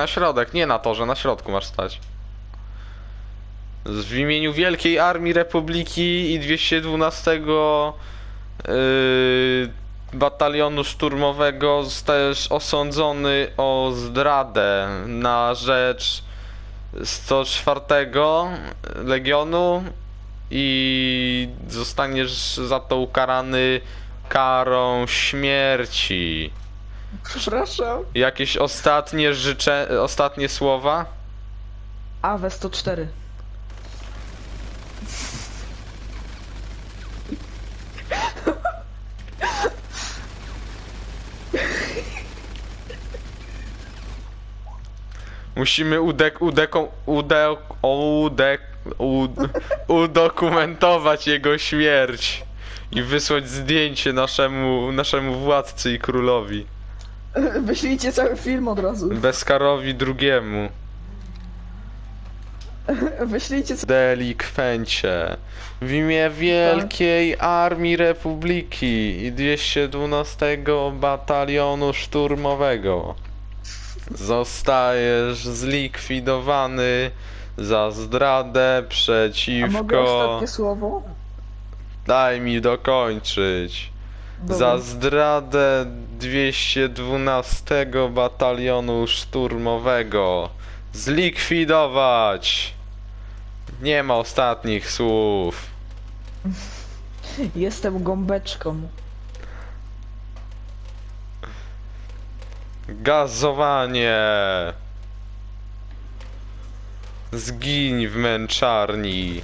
na środek, nie na torze, na środku masz stać. W imieniu Wielkiej Armii Republiki i 212 yy, Batalionu Szturmowego zostajesz osądzony o zdradę na rzecz 104 Legionu i zostaniesz za to ukarany karą śmierci. Przepraszam. Jakieś ostatnie życzę, ostatnie słowa? AW 104. Musimy udek, udeko, ude, udek, ud, udokumentować jego śmierć i wysłać zdjęcie naszemu, naszemu władcy i królowi. Wyślijcie cały film od razu. Bezkarowi drugiemu. Wyślijcie ca- Delikwencie. W imię Wielkiej Armii Republiki i 212 Batalionu Szturmowego zostajesz zlikwidowany za zdradę A mogę przeciwko... ostatnie słowo? Daj mi dokończyć. Za zdradę 212 Batalionu Szturmowego zlikwidować. Nie ma ostatnich słów. Jestem gąbeczką. Gazowanie. Zgiń w męczarni.